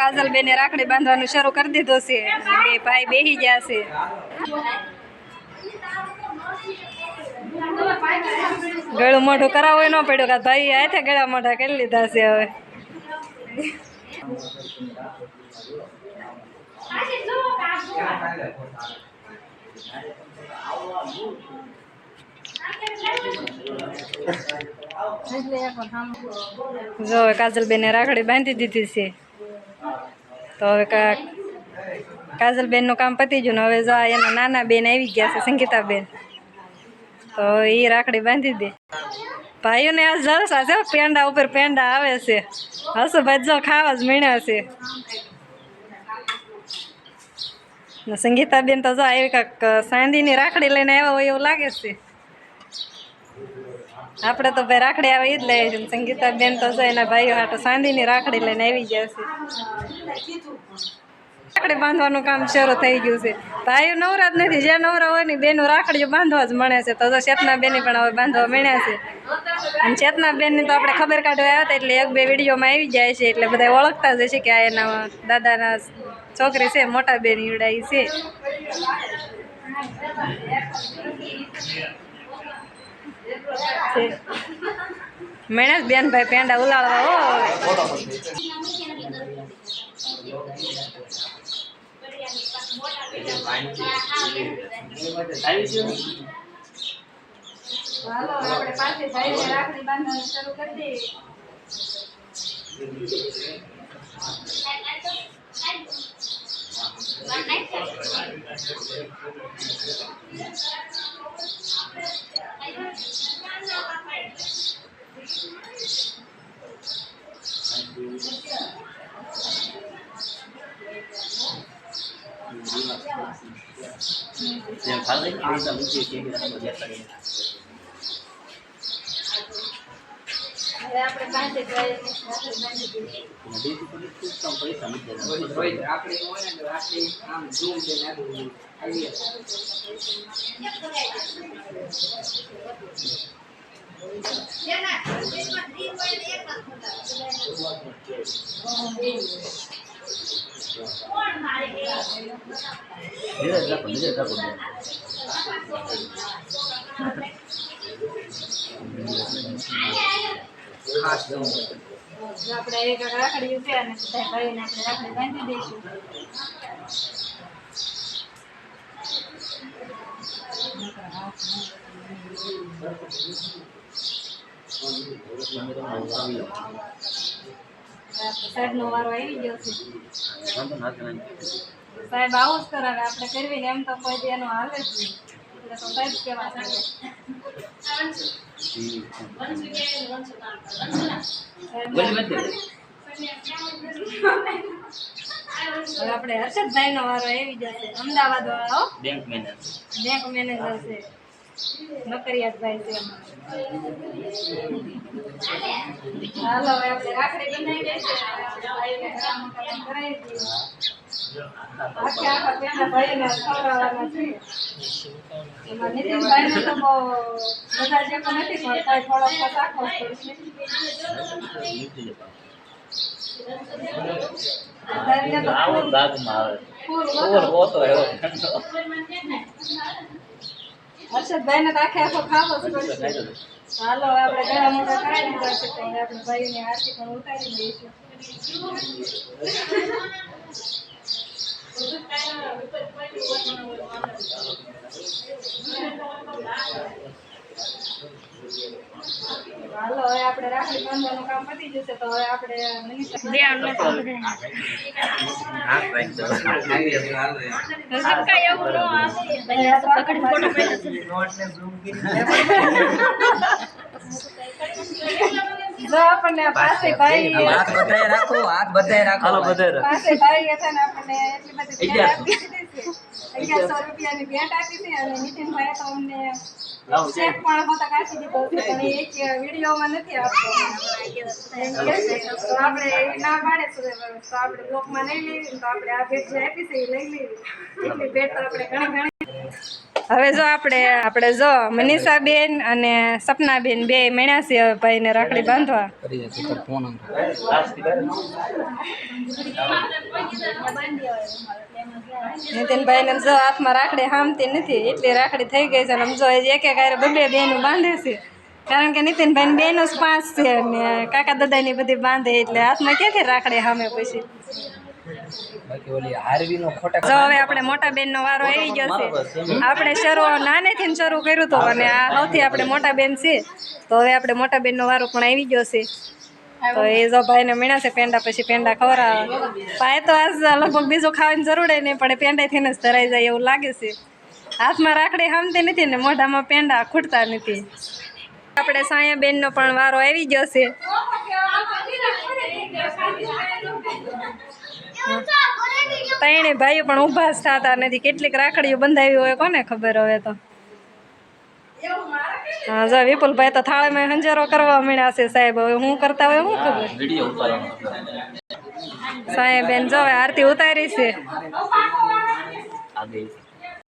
કાજલ બેને રાખડી બાંધવાનું શરૂ કરી દીધું છે. બે ભાઈ બેહી ગયા છે. ગળું મોઢું કરાવવું ન પડ્યું કે ભાઈ હાથે ગળા મોઢા કરી લીધા છે હવે. જો કાજલબેને રાખડી બાંધી દીધી છે. તો હવે કા કાજલબેનનું કામ પતી ગયું ને હવે જો એના નાના બેન આવી ગયા છે, સંગીતાબેન. તો એ રાખડી બાંધી દે. ભાઈઓને આ જલસા છે પેંડા ઉપર પેંડા આવે છે. હસુભાઈ જો ખાવા જ મીણ્યા છે. સંગીતાબેન તો જો આવી કાંક સાંધીની રાખડી લઈને આવ્યા હોય એવું લાગે છે. આપણે તો ભાઈ રાખડી આવે એ જ લઈએ છીએ સંગીતા બેન તો છે, એના ભાઈઓ હાટો સાંદીની રાખડી લઈને આવી ગયા છે. રાખડી બાંધવાનું કામ શરૂ થઈ ગયું છે. ભાઈઓ નવરા જ નથી, જ્યાં નવરા હોય ને બેનો રાખડીઓ બાંધવા જ મળે છે. તો ચેતના બેની પણ હવે બાંધવા મળ્યા છે. અને ચેતના બેનની તો આપણે ખબર કાઢવા આવ્યા હતા એટલે એક બે વિડીયોમાં આવી જાય છે. એટલે બધા ઓળખતા જ હશે કે આ એના દાદાના છોકરી છે, મોટા બેન ઈવડાઈ છે. મેણેશ બેન ભાઈ પેંડા ઉલાળવા હો હાલો આપણે પાસે ભાઈને રાખડી બાંધવાનું શરૂ કરી દઈએ ખાલી પૈસા મૂકીએ છીએ કે રહીએ. હવે આપણે આપણે એક એક રાખડી છે અને બધા ભાઈને આપણે રાખડી બાંધી દઈશું આવી જાઓ. આપણે વારો આવી ગયો છે. ના ને. સાહેબ આવું જ કરાવે આપણે કરવી ને એમ તો કોઈ દેનો એનું હાલે જ નહીં. એટલે તો સાહેબ કેવા. હવે આપણે હર્ષદભાઈનો વારો આવી જશે. અમદાવાદ વાળા બેંક મેનેજર બેંક મેનેજર છે. નકરિયાતભાઈ છે. હાલો હવે આપણે રાખડી બનાવી કરાવી આખે આખા પેલા ભાઈને ખવડાવવાના છે. એમાં નીતિનભાઈને તો બહુ બધા જેવો નથી પણ કાંઈ થોડોક તો રાખવો પડશે આવો આવે. હોતો એવો. હર્ષદભાઈને તો આખે આખો ખાવો. હાલો, આપણે ઘણા મોટા કાઢી દીધા આપણે ભાઈની આરતી પણ ઉતારી દઈશું હાલો હવે આપણે રાખડી બાંધવાનું કામ પતી જશે તો હવે આપણે મનીષા હાથ રાખી દો. જો આપણને પાસે ભાઈ હાથ બધાય રાખો હાથ બધાય રાખો હાલો બધાય રાખો. પાસે ભાઈ હતા ને આપણને એટલી બધી અગિયારસો રૂપિયાની ભેટ આપી છે અને નીતિનભાઈ તો અમને આપણે આ ભેટ જે આપી છે એ લઈ લેવી એટલી ભેટ તો આપણે ઘણી ઘણી હવે જો આપણે આપણે જો મનીષાબેન અને સપના બેન બે મળ્યા છે હવે ભાઈને રાખડી બાંધવા. જશે તાર જો હાથમાં રાખડી હામતી નથી, એટલી રાખડી થઈ ગઈ છે અને જો એક એક બબે બેનું બાંધે છે. કારણ કે નીતિનભાઈ બેનો જ પાંચ છે ને કાકા દાદાની બધી બાંધે એટલે હાથમાં ક્યાંથી રાખડી સામે પછી? બાકી ઓલી હારવી નો ખોટા જો હવે આપણે મોટા બેનનો વારો આવી ગયો છે. આપણે શરૂ નાનેથી શરૂ કર્યું તો અને આ સૌથી આપણે મોટા બેન છે. તો હવે આપણે મોટા બેનનો વારો પણ આવી ગયો છે. તો એ જો ભાઈને મળ્યા છે પેંડા પછી પેંડા ખવડાવે ભાઈ તો આજ લગભગ બીજું ખાવાની જરૂર નહીં પડે પેંડાથી જ ધરાઈ જાય એવું લાગે છે. હાથમાં રાખડી હામતી નથી ને મોઢામાં પેંડા ખૂટતા નથી. આપણે સાયા બેનનો પણ વારો આવી ગયો છે. ત્રણે ભાઈઓ પણ ઊભા જ થતા નથી. કેટલીક રાખડીઓ બંધાવી હોય કોને ખબર હવે તો? હા, જો વિપુલભાઈ તો થાળીમાં હંજારો કરવા મળ્યા છે સાહેબ. હવે હું કરતા હોય શું ખબર? સાહેબ બેન જો આરતી ઉતારી છે.